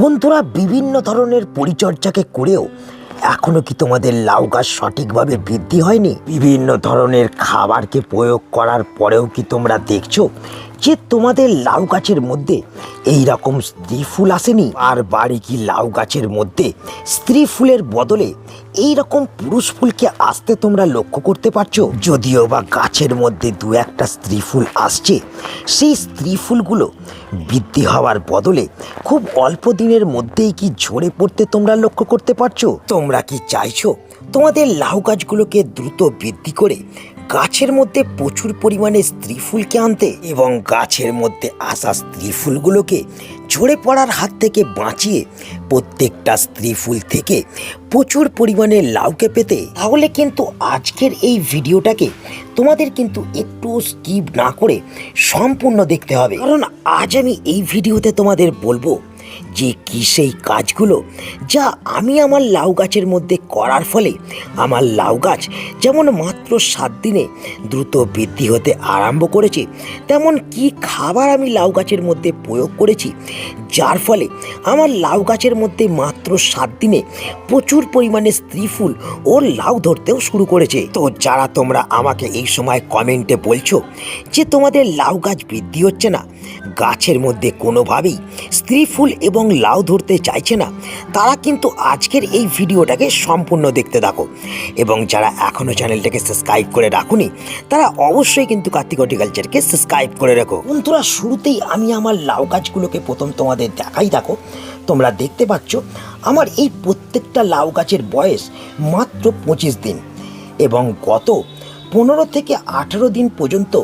বন্ধুরা, বিভিন্ন ধরনের পরিচর্যাকে করেও এখনও কি তোমাদের লাউ গাছ সঠিকভাবে বৃদ্ধি হয়নি? বিভিন্ন ধরনের খাবারকে প্রয়োগ করার পরেও কি তোমরা দেখছ যে তোমাদের লাউ গাছের মধ্যে এই রকম স্ত্রী ফুল আসেনি? আর বাড়ি কি লাউ গাছের মধ্যে স্ত্রী ফুলের বদলে এই রকম পুরুষ ফুলকে আসতে তোমরা লক্ষ্য করতে পারছ? যদিও বা গাছের মধ্যে দু একটা স্ত্রী ফুল আসছে, সেই স্ত্রী ফুলগুলো বৃদ্ধি হওয়ার বদলে খুব অল্প দিনের মধ্যেই কি ঝরে পড়তে তোমরা লক্ষ্য করতে পারছ? তোমরা কি চাইছো তোমাদের লাউ গাছগুলোকে দ্রুত বৃদ্ধি করে গাছের মধ্যে প্রচুর পরিমাণে স্ত্রী ফুলকে আনতে এবং গাছের মধ্যে আসা স্ত্রী ফুলগুলোকে ঝরে পড়ার হাত থেকে বাঁচিয়ে প্রত্যেকটা স্ত্রী ফুল থেকে প্রচুর পরিমাণে লাউকে পেতে, তাহলে কিন্তু আজকের এই ভিডিওটাকে তোমাদের কিন্তু একটু স্কিপ না করে সম্পূর্ণ দেখতে হবে। কারণ আজ আমি এই ভিডিওতে তোমাদের বলব যে কি সেই কাজগুলো যা আমি আমার লাউ গাছের মধ্যে করার ফলে আমার লাউ গাছ যেমন মাত্র সাত দিনে দ্রুত বৃদ্ধি হতে আরম্ভ করেছে, তেমন কি খাবার আমি লাউ গাছের মধ্যে প্রয়োগ করেছি, যার ফলে আমার লাউ গাছের মধ্যে মাত্র সাত দিনে প্রচুর পরিমাণে স্ত্রী ফুল ও লাউ ধরতেও শুরু করেছে। তো যারা তোমরা আমাকে এই সময় কমেন্টে বলছো যে তোমাদের লাউ গাছ বৃদ্ধি হচ্ছে না, গাছের মধ্যে কোনোভাবেই স্ত্রী ফুল এবং লাউ ধরতে চাইছে না, তারা কিন্তু আজকের এই ভিডিওটাকে সম্পূর্ণ দেখতে থাকো। এবং যারা এখনও চ্যানেলটাকে সাবস্ক্রাইব করে রাখুনি, তারা অবশ্যই কিন্তু কার্তিক হর্টিকালচারকে সাবস্ক্রাইব করে রাখো। বন্ধুরা, শুরুতেই আমি আমার লাউ গাছগুলোকে প্রথম তোমাদের দেখাই দেখো। তোমরা দেখতে পাচ্ছ, আমার এই প্রত্যেকটা লাউ গাছের বয়স মাত্র পঁচিশ দিন এবং গত পনেরো থেকে আঠেরো দিন পর্যন্ত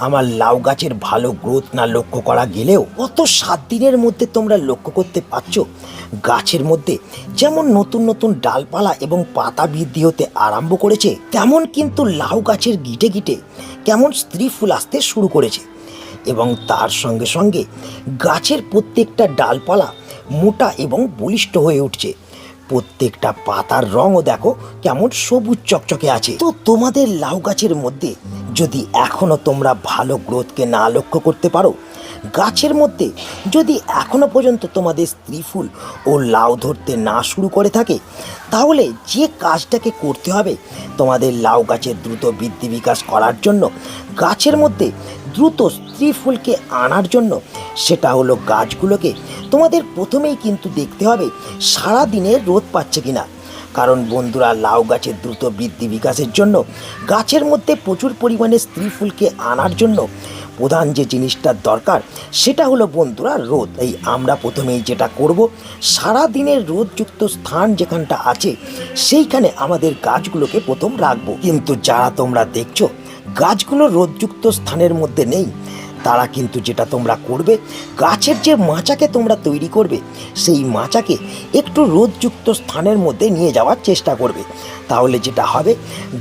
আমার লাউ গাছের ভালো গ্রোথ না লক্ষ্য করা গেলেও গত সাত দিনের মধ্যে তোমরা লক্ষ্য করতে পারছ। গাছের মধ্যে যেমন নতুন নতুন ডালপালা এবং পাতা বৃদ্ধি হতে আরম্ভ করেছে, তেমন কিন্তু লাউ গাছের গিটে গিটে কেমন স্ত্রী ফুল আসতে শুরু করেছে। এবং তার সঙ্গে সঙ্গে গাছের প্রত্যেকটা ডালপালা মোটা এবং বলিষ্ঠ হয়ে উঠছে। প্রত্যেকটা পাতার রঙও দেখো কেমন সবুজ চকচকে আছে। তো তোমাদের লাউ গাছের মধ্যে যদি এখনও তোমরা ভালো গ্রোথকে না লক্ষ্য করতে পারো, গাছের মধ্যে যদি এখনও পর্যন্ত তোমাদের স্ত্রী ফুল ও লাউ ধরতে না শুরু করে থাকে, তাহলে যে কাজটাকে করতে হবে তোমাদের লাউ গাছের দ্রুত বৃদ্ধি বিকাশ করার জন্য, গাছের মধ্যে দ্রুত স্ত্রী ফুলকে আনার জন্য সেটা হলো গাছগুলোকে তোমাদের প্রথমেই কিন্তু দেখতে হবে সারা দিনের রোদ পাচ্ছে কিনা। কারণ বন্ধুরা, লাউ গাছের দ্রুত বৃদ্ধি বিকাশের জন্য, গাছের মধ্যে প্রচুর পরিমাণে স্ত্রী ফুলকে আনার জন্য প্রধান যে জিনিসটার দরকার, সেটা হলো বন্ধুরা, রোদ। এই আমরা প্রথমেই যেটা করব, সারা দিনের রোদযুক্ত স্থান যেখানটা আছে, সেইখানে আমাদের গাছগুলোকে প্রথম রাখব। কিন্তু যারা তোমরা দেখছ, গাছগুলো রোদযুক্ত স্থানের মধ্যে নেই তারা কিন্তু যেটা তোমরা করবে, গাছের যে মাচাকে তোমরা তৈরি করবে, সেই মাচাকে একটু রোদযুক্ত স্থানের মধ্যে নিয়ে যাওয়ার চেষ্টা করবে। তাহলে যেটা হবে,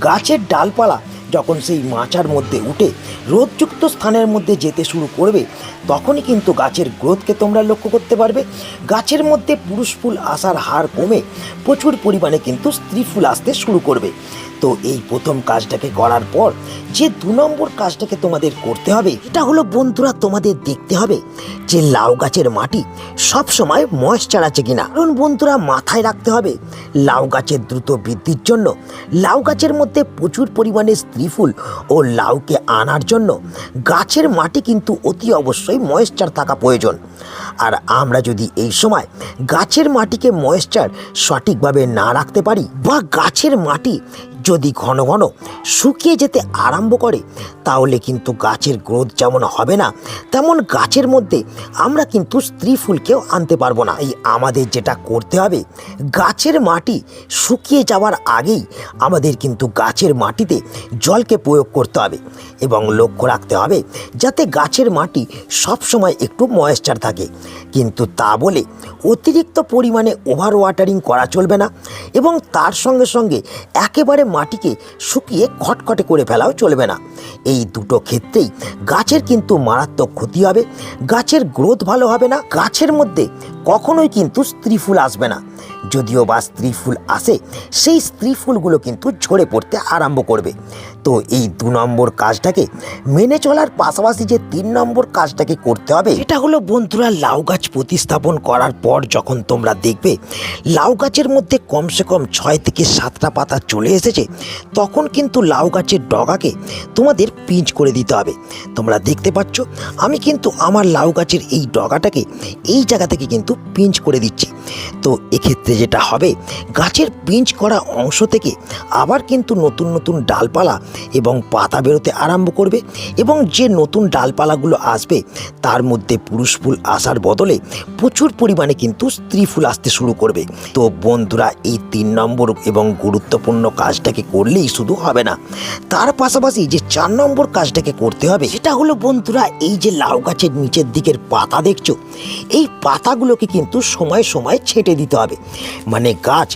গাছের ডালপালা যখন সেই মাচার মধ্যে উঠে রোদযুক্ত স্থানের মধ্যে যেতে শুরু করবে, তখনই কিন্তু গাছের গ্রোথকে তোমরা লক্ষ্য করতে পারবে। গাছের মধ্যে পুরুষ ফুল আসার হার কমে প্রচুর পরিমাণে কিন্তু স্ত্রী ফুল আসতে শুরু করবে। তো এই প্রথম কাজটাকে করার পর যে দু নম্বর কাজটাকে তোমাদের করতে হবে, এটা হলো বন্ধুরা তোমাদের দেখতে হবে যে লাউ গাছের মাটি সব সময় ময়েশ্চার আছে কিনা। কারণ বন্ধুরা মাথায় রাখতে হবে, লাউ গাছের দ্রুত বৃদ্ধির জন্য, লাউ গাছের মধ্যে প্রচুর পরিমাণে ফুল ও লাউকে আনার জন্য গাছের মাটি কিন্তু অতি অবশ্যই ময়েশ্চার থাকা প্রয়োজন। আর আমরা যদি এই সময় গাছের মাটিকে ময়েশ্চার সঠিকভাবে না রাখতে পারি বা গাছের মাটি যদি ঘন ঘন শুকিয়ে যেতে আরম্ভ করে, তাহলে কিন্তু গাছের গ্রোথ যেমন হবে না, তেমন গাছের মধ্যে আমরা কিন্তু স্ত্রী ফুলকেও আনতে পারব না। এই আমাদের যেটা করতে হবে, গাছের মাটি শুকিয়ে যাওয়ার আগেই আমাদের কিন্তু গাছের মাটিতে জলকে প্রয়োগ করতে হবে এবং লক্ষ্য রাখতে হবে যাতে গাছের মাটি সবসময় একটু ময়েশ্চার থাকে। কিন্তু তা বলে অতিরিক্ত পরিমাণে ওভার ওয়াটারিং করা চলবে না এবং তার সঙ্গে সঙ্গে একেবারে মাটিকে শুকিয়ে খটখটে করে ফেলাও চলবে না। এই দুটো ক্ষেত্রেই গাছের কিন্তু মারাত্মক ক্ষতি হবে। গাছের গ্রোথ ভালো হবে না। গাছের মধ্যে কখনোই কিন্তু স্ত্রী ফুল আসবে না। যদিও বা স্ত্রী ফুল আসে, সেই স্ত্রী ফুলগুলো কিন্তু ঝরে পড়তে আরম্ভ করবে। তো এই দু নম্বর কাজটাকে মেনে চলার পাশাপাশি যে তিন নম্বর কাজটাকে করতে হবে এটা হলো বন্ধুরা লাউ গাছ প্রতিস্থাপন করার পর যখন তোমরা দেখবে লাউ গাছের মধ্যে কমসে কম ছয় থেকে সাতটা পাতা চলে এসেছে, তখন কিন্তু লাউ গাছের ডগাকে তোমাদের পিঞ্চ করে দিতে হবে। তোমরা দেখতে পাচ্ছ, আমি কিন্তু আমার লাউ গাছের এই ডগাটাকে এই জায়গা থেকে কিন্তু পিঞ্চ করে দিচ্ছি। তো এক্ষেত্রে যেটা হবে, গাছের পিঞ্চ করা অংশ থেকে আবার কিন্তু নতুন নতুন ডালপালা এবং পাতা বেরোতে আরম্ভ করবে এবং যে নতুন ডালপালাগুলো আসবে, তার মধ্যে পুরুষ ফুল আসার বদলে প্রচুর পরিমাণে কিন্তু স্ত্রী ফুল আসতে শুরু করবে। তো বন্ধুরা, এই তিন নম্বর এবং গুরুত্বপূর্ণ কাজটাকে করলেই শুধু হবে না, তার পাশাপাশি যে চার নম্বর কাজটাকে করতে হবে, সেটা হলো বন্ধুরা, এই যে লাউ গাছের নিচের দিকের পাতা দেখছ, এই পাতাগুলোকে কিন্তু সময় সময় ছেটে দিতে হবে। মানে গাছ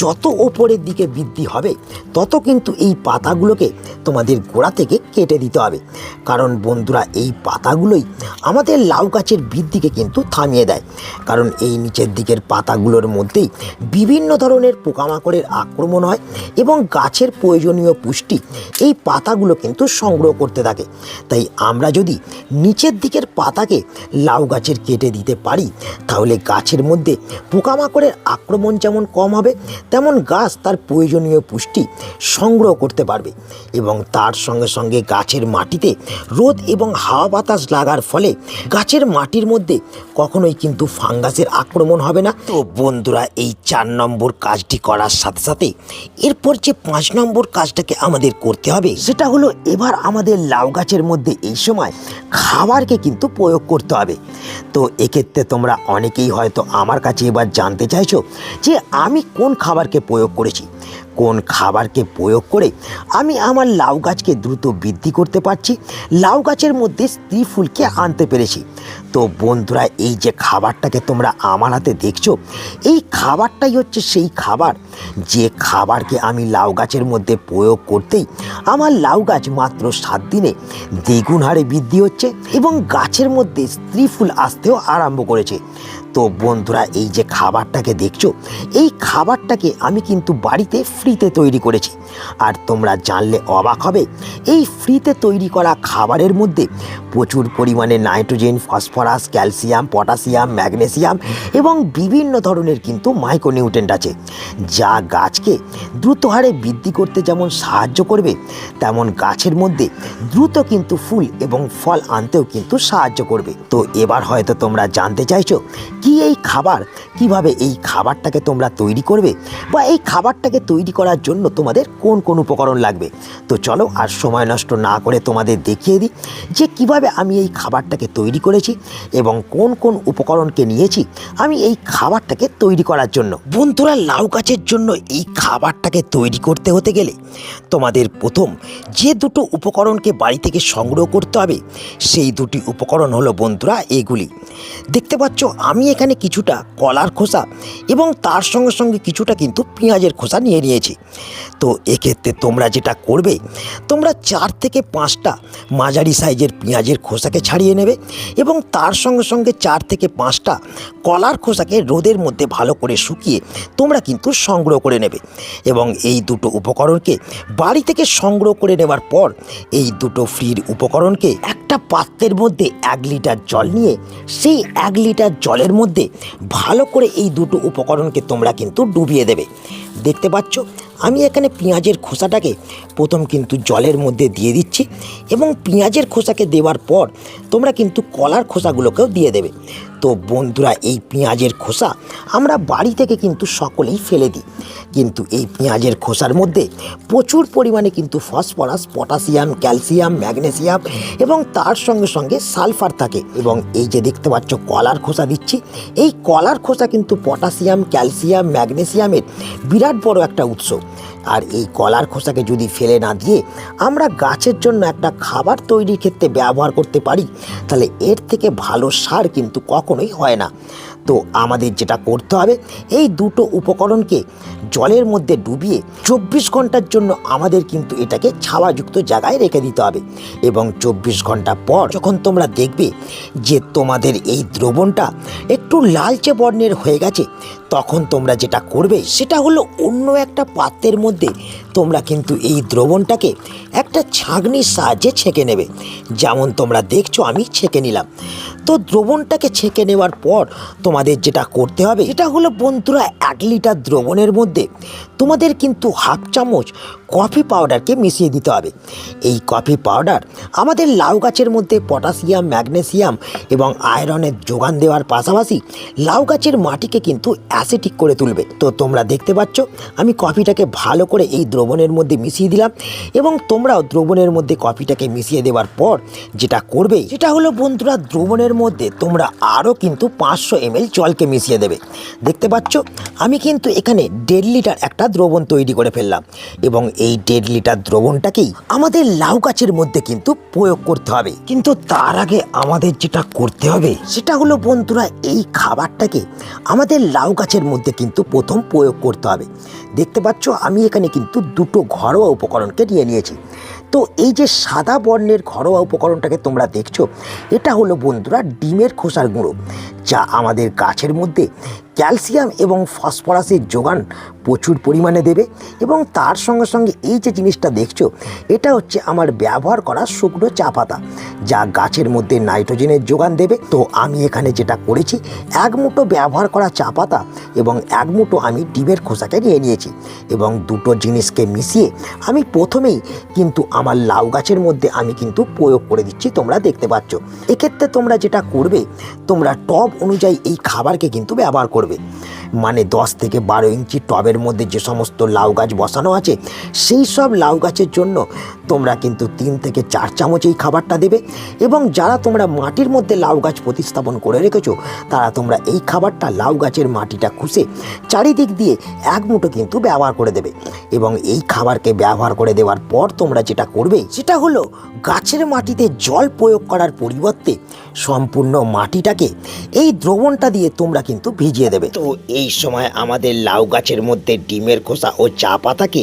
যত ওপরের দিকে বৃদ্ধি হবে, তত কিন্তু এই পাতাগুলোকে তোমাদের গোড়া থেকে কেটে দিতে হবে। কারণ বন্ধুরা, এই পাতাগুলোই আমাদের লাউ গাছের বৃদ্ধিকে কিন্তু থামিয়ে দেয়। কারণ এই নিচের দিকের পাতাগুলোর মধ্যেই বিভিন্ন ধরনের পোকামাকড়ের আক্রমণ হয় এবং গাছের প্রয়োজনীয় পুষ্টি এই পাতাগুলো কিন্তু সংগ্রহ করতে থাকে। তাই আমরা যদি নিচের দিকের পাতাকে লাউ গাছের কেটে দিতে পারি, তাহলে গাছের মধ্যে পোকামাকড়ের আক্রমণ যেমন কম হবে, তেমন গাছ তার প্রয়োজনীয় পুষ্টি সংগ্রহ করতে পারবে। এবং তার সঙ্গে সঙ্গে গাছের মাটিতে রোদ এবং হাওয়া বাতাস লাগার ফলে গাছের মাটির মধ্যে কখনোই কিন্তু ফাঙ্গাসের আক্রমণ হবে না। তো বন্ধুরা, এই চার নম্বর কাজটি করার সাথে সাথে এরপর যে পাঁচ নম্বর কাজটাকে আমাদের করতে হবে, সেটা হলো এবার আমাদের লাউ গাছের মধ্যে এই সময় খাবারকে কিন্তু প্রয়োগ করতে হবে। তো এক্ষেত্রে তোমরা অনেকেই হয়তো আমার কাছে এবার জানতে চাইছো যে আমি কোন খাবারকে প্রয়োগ করেছি। কোন খাবারকে প্রয়োগ করে আমি আমার লাউ গাছকে দ্রুত বৃদ্ধি করতে পারছি, লাউ গাছের মধ্যে স্ত্রী ফুলকে আনতে পেরেছি। তো বন্ধুরা, এই যে খাবারটাকে তোমরা আমার হাতে দেখছ, এই খাবারটাই হচ্ছে সেই খাবার। যে খাবারকে আমি লাউ গাছের মধ্যে প্রয়োগ করতেই আমার লাউ গাছ মাত্র সাত দিনে দ্বিগুণ হারে বৃদ্ধি হচ্ছে এবং গাছের মধ্যে স্ত্রী ফুল আসতেও আরম্ভ করেছে। তো বন্ধুরা এই যে খাবারটাকে দেখছ এই খাবারটাকে আমি কিন্তু বাড়িতে ফ্রিতে তৈরি করেছি। আর তোমরা জানলে অবাক হবে, এই ফ্রিতে তৈরি করা খাবারের মধ্যে প্রচুর পরিমাণে nitrogen, phosphorus, calcium, potassium, magnesium এবং বিভিন্ন ধরনের কিন্তু মাইক্রোনিউট্রেন্ট আছে, যা গাছকে দ্রুত হারে বৃদ্ধি করতে যেমন সাহায্য করবে, তেমন গাছের মধ্যে দ্রুত কিন্তু ফুল এবং ফল আনতেও কিন্তু সাহায্য করবে। তো এবার হয়তো তোমরা জানতে চাইছো, কি এই খাবার, কীভাবে এই খাবারটাকে তোমরা তৈরি করবে বা এই খাবারটাকে তৈরি করার জন্য তোমাদের কোন কোন উপকরণ লাগবে। তো চলো আর সময় নষ্ট না করে তোমাদের দেখিয়ে দিই যে কীভাবে আমি এই খাবারটাকে তৈরি করেছি এবং কোন কোন উপকরণকে নিয়েছি আমি এই খাবারটাকে তৈরি করার জন্য। বন্ধুরা, লাউ গাছের জন্য এই খাবারটাকে তৈরি করতে হতে গেলে তোমাদের প্রথম যে দুটো উপকরণকে বাড়ি থেকে সংগ্রহ করতে হবে, সেই দুটি উপকরণ হলো বন্ধুরা এগুলি। দেখতে পাচ্ছ, আমি এখানে কিছুটা কলার খোসা এবং তার সঙ্গে সঙ্গে কিছুটা কিন্তু পেঁয়াজের খোসা নিয়ে নিয়েছি। তো এক্ষেত্রে তোমরা যেটা করবে, তোমরা চার থেকে পাঁচটা মাঝারি সাইজের পেঁয়াজের খোসাকে ছাড়িয়ে নেবে এবং তার সঙ্গে সঙ্গে চার থেকে পাঁচটা কলার খোসাকে রোদের মধ্যে ভালো করে শুকিয়ে তোমরা কিন্তু সংগ্রহ করে নেবে এবং এই দুটো উপকরণকে বাড়ি থেকে সংগ্রহ করে নেওয়ার পর এই দুটো ফ্রির উপকরণকে একটা পাত্রের মধ্যে এক লিটার জল নিয়ে সেই এক লিটার জলের মধ্যে ভালো করে এই দুটো উপকরণকে তোমরা কিন্তু ডুবিয়ে দেবে। দেখতে পাচ্ছ? আমি এখানে পেঁয়াজের খোসাটাকে প্রথম কিন্তু জলের মধ্যে দিয়ে দিচ্ছি এবং পেঁয়াজের খোসাকে দেওয়ার পর তোমরা কিন্তু কলার খোসাগুলোকেও দিয়ে দেবে। তো বন্ধুরা, এই পেঁয়াজের খোসা আমরা বাড়ি থেকে কিন্তু সকলেই ফেলে দিই। কিন্তু এই পেঁয়াজের খোসার মধ্যে প্রচুর পরিমাণে কিন্তু ফসফরাস, পটাশিয়াম, ক্যালসিয়াম, ম্যাগনেসিয়াম এবং তার সঙ্গে সঙ্গে সালফার থাকে এবং এই যে দেখতে পাচ্ছ কলার খোসা দিচ্ছি, এই কলার খোসা কিন্তু পটাশিয়াম, ক্যালসিয়াম, ম্যাগনেসিয়ামের বিরাট বড় একটা উৎস। আর এই কলার খোসাকে যদি ফেলে না দিয়ে আমরা গাছের জন্য একটা খাবার তৈরির ক্ষেত্রে ব্যবহার করতে পারি, তাহলে এর থেকে ভালো সার কিন্তু কখনোই হয় না। তো আমাদের যেটা করতে হবে, এই দুটো উপকরণকে জলের মধ্যে ডুবিয়ে চব্বিশ ঘণ্টার জন্য আমাদের কিন্তু এটাকে ছাওয়াযুক্ত জায়গায় রেখে দিতে হবে। এবং চব্বিশ ঘণ্টা পর যখন তোমরা দেখবে যে তোমাদের এই দ্রবণটা একটু লালচে বর্ণের হয়ে গেছে, তখন তোমরা যেটা করবে, সেটা হলো অন্য একটা পাত্রের মধ্যে তোমরা কিন্তু এই দ্রবণটাকে একটা ছাঁকনির সাহায্যে ছেঁকে নেবে। যেমন তোমরা দেখছ, আমি ছেঁকে নিলাম। তো দ্রবণটাকে ছেঁকে নেওয়ার পর তোমাদের যেটা করতে হবে, এটা হলো বন্ধুরা এক লিটার দ্রবণের মধ্যে তোমাদের কিন্তু হাফ চামচ কফি পাউডারকে মিশিয়ে দিতে হবে। এই কফি পাউডার আমাদের লাউ গাছের মধ্যে পটাশিয়াম, ম্যাগনেসিয়াম এবং আয়রনের যোগান দেওয়ার পাশাপাশি লাউ গাছের মাটিকে কিন্তু অ্যাসিটিক করে তুলবে। তো তোমরা দেখতে পাচ্ছ, আমি কফিটাকে ভালো করে এই দ্রবণের মধ্যে মিশিয়ে দিলাম এবং তোমরাও দ্রবণের মধ্যে কফিটাকে মিশিয়ে দেওয়ার পর যেটা করবে, সেটা হলো বন্ধুরা দ্রবণের মধ্যে তোমরা আরও কিন্তু পাঁচশো এমএল জলকে মিশিয়ে দেবে। দেখতে পাচ্ছ? আমি কিন্তু এখানে দেড় লিটার একটা দ্রবণ তৈরি করে ফেললাম এবং এই দেড় লিটার দ্রবণটাকেই আমাদের লাউ গাছের মধ্যে কিন্তু প্রয়োগ করতে হবে। কিন্তু তার আগে আমাদের যেটা করতে হবে, সেটা হলো বন্ধুরা এই খাবারটাকে আমাদের লাউ গাছের মধ্যে কিন্তু প্রথম প্রয়োগ করতে হবে। দেখতে পাচ্ছ? আমি এখানে কিন্তু দুটো ঘরোয়া উপকরণকে নিয়ে নিয়েছি। তো এই যে সাদা বর্ণের ঘরোয়া উপকরণটাকে তোমরা দেখছ, এটা হলো বন্ধুরা ডিমের খোসার গুঁড়ো, যা আমাদের গাছের মধ্যে ক্যালসিয়াম এবং ফসফরাসের যোগান প্রচুর পরিমাণে দেবে এবং তার সঙ্গে সঙ্গে এই যে জিনিসটা দেখছ, এটা হচ্ছে আমার ব্যবহার করা শুকনো চা পাতা, যা গাছের মধ্যে নাইট্রোজেনের যোগান দেবে। তো আমি এখানে যেটা করেছি, এক মুঠো ব্যবহার করা চা পাতা এবং এক মুঠো আমি ডিমের খোসাকে নিয়ে নিয়েছি এবং দুটো জিনিসকে মিশিয়ে আমি প্রথমেই কিন্তু আমার লাউ গাছের মধ্যে আমি কিন্তু প্রয়োগ করে দিচ্ছি, তোমরা দেখতে পাচ্ছ। এক্ষেত্রে তোমরা যেটা করবে, তোমরা টব অনুযায়ী এই খাবারকে কিন্তু ব্যবহার করবে। মানে দশ থেকে বারো ইঞ্চি টবের মধ্যে যে সমস্ত লাউ গাছ বসানো আছে, সেই সব লাউ গাছের জন্য তোমরা কিন্তু তিন থেকে চার চামচ এই খাবারটা দেবে এবং যারা তোমরা মাটির মধ্যে লাউ গাছ প্রতিস্থাপন করে রেখেছো, তারা তোমরা এই খাবারটা লাউ গাছের মাটিটা খুঁজে চারিদিক দিয়ে এক মুঠো কিন্তু ব্যবহার করে দেবে। এবং এই খাবারকে ব্যবহার করে দেওয়ার পর তোমরা যেটা করবে, সেটা হলো গাছের মাটিতে জল প্রয়োগ করার পরিবর্তে সম্পূর্ণ মাটিটাকে এই দ্রবণটা দিয়ে তোমরা কিন্তু ভিজিয়ে দেবে। তো এই সময় আমাদের লাউ গাছের মধ্যে ডিমের খোসা ও চা পাতাকে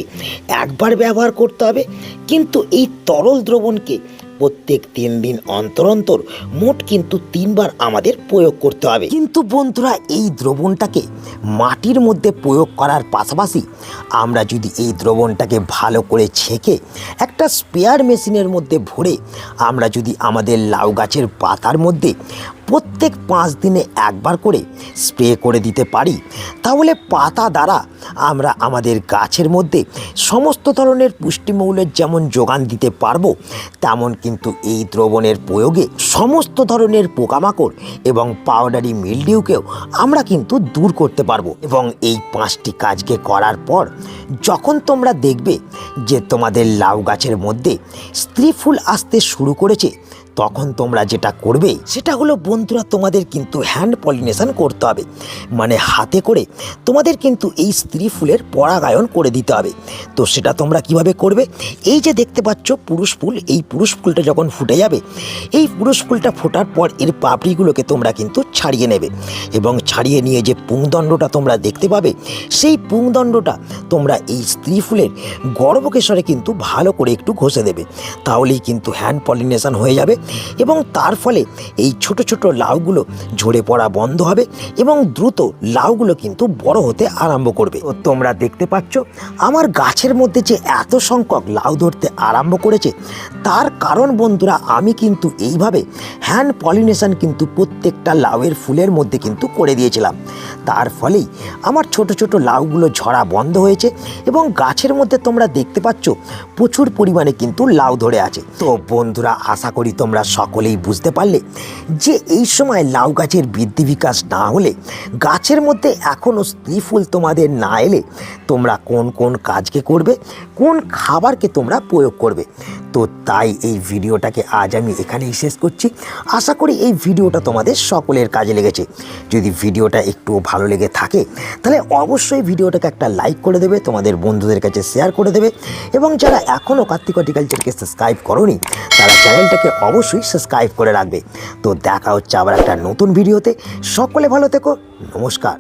একবার ব্যবহার করতে হবে, কিন্তু এই তরল দ্রবণকে প্রত্যেক তিন দিন অন্তর অন্তর মোট কিন্তু তিনবার আমাদের প্রয়োগ করতে হবে। কিন্তু বন্ধুরা, এই দ্রবণটাকে মাটির মধ্যে প্রয়োগ করার পাশাপাশি আমরা যদি এই দ্রবণটাকে ভালো করে ছেঁকে একটা স্পেয়ার মেশিনের মধ্যে ভরে আমরা যদি আমাদের লাউ গাছের পাতার মধ্যে প্রত্যেক পাঁচ দিনে একবার করে স্প্রে করে দিতে পারি, তাহলে পাতা দ্বারা আমরা আমাদের গাছের মধ্যে সমস্ত ধরনের পুষ্টিমৌলের যেমন যোগান দিতে পারব, তেমন কিন্তু এই দ্রবণের প্রয়োগে সমস্ত ধরনের পোকামাকড় এবং পাউডারি মিলডিউকেও আমরা কিন্তু দূর করতে পারব। এবং এই পাঁচটি কাজকে করার পর যখন তোমরা দেখবে যে তোমাদের লাউ গাছের মধ্যে স্ত্রী ফুল আসতে শুরু করেছে তখন তোমরা যেটা করবে, সেটা হলো বন্ধুরা তোমাদের কিন্তু হ্যান্ড পলিনেশন করতে হবে। মানে হাতে করে তোমাদের কিন্তু এই স্ত্রী ফুলের পরাগায়ন করে দিতে হবে। তো সেটা তোমরা কীভাবে করবে? এই যে দেখতে পাচ্ছ পুরুষ ফুল, এই পুরুষ ফুলটা যখন ফুটে যাবে, এই পুরুষ ফুলটা ফোটার পর এর পাপড়িগুলোকে তোমরা কিন্তু ছাড়িয়ে নেবে। এবং ছাড়িয়ে নিয়ে যে পুংদণ্ডটা তোমরা দেখতে পাবে, সেই পুংদণ্ডটা তোমরা এই স্ত্রী ফুলের গর্ভকেশরে কিন্তু ভালো করে একটু ঘষে দেবে। তাহলেই কিন্তু হ্যান্ড পলিনেশন হয়ে যাবে। এবং তার ফলে এই ছোট ছোট লাউগুলো ঝরে পড়া বন্ধ হবে এবং দ্রুত লাউগুলো কিন্তু বড় হতে আরম্ভ করবে। তোমরা দেখতে পাচ্ছ, আমার গাছের মধ্যে যে এত সংখ্যক লাউ ধরতে আরম্ভ করেছে, তার কারণ বন্ধুরা, আমি কিন্তু এইভাবে হ্যান্ড পলিনেশন কিন্তু প্রত্যেকটা লাউয়ের ফুলের মধ্যে কিন্তু করে দিয়েছিলাম। তার ফলেই আমার ছোট ছোট লাউগুলো ঝরা বন্ধ হয়েছে এবং গাছের মধ্যে তোমরা দেখতে পাচ্ছ, প্রচুর পরিমাণে কিন্তু লাউ ধরে আছে। তো বন্ধুরা, আশা করি তোমরা সকলেই বুঝতে পারলে যে এই সময় লাউ গাছের বৃদ্ধি বিকাশ না হলে গাছের মধ্যে এখনও স্ত্রী ফুল তোমাদের না এলে তোমরা কোন কোন কাজকে করবে? কোন খাবারকে তোমরা প্রয়োগ করবে? তো তাই এই ভিডিওটাকে আজ আমি এখানেই শেষ করছি। আশা করি এই ভিডিওটা তোমাদের সকলের কাজে লেগেছে। যদি ভিডিওটা একটু ভালো লেগে থাকে, তাহলে অবশ্যই ভিডিওটাকে একটা লাইক করে দেবে, তোমাদের বন্ধুদের কাছে শেয়ার করে দেবে এবং যারা এখনও কার্তিক হর্টিকালচারকে সাবস্ক্রাইব করনি, তারা চ্যানেলটাকে অবশ্যই সাবস্ক্রাইব করে রাখবে। তো দেখা হচ্ছে আবার একটা নতুন ভিডিওতে। সকলে ভালো থেকো, নমস্কার।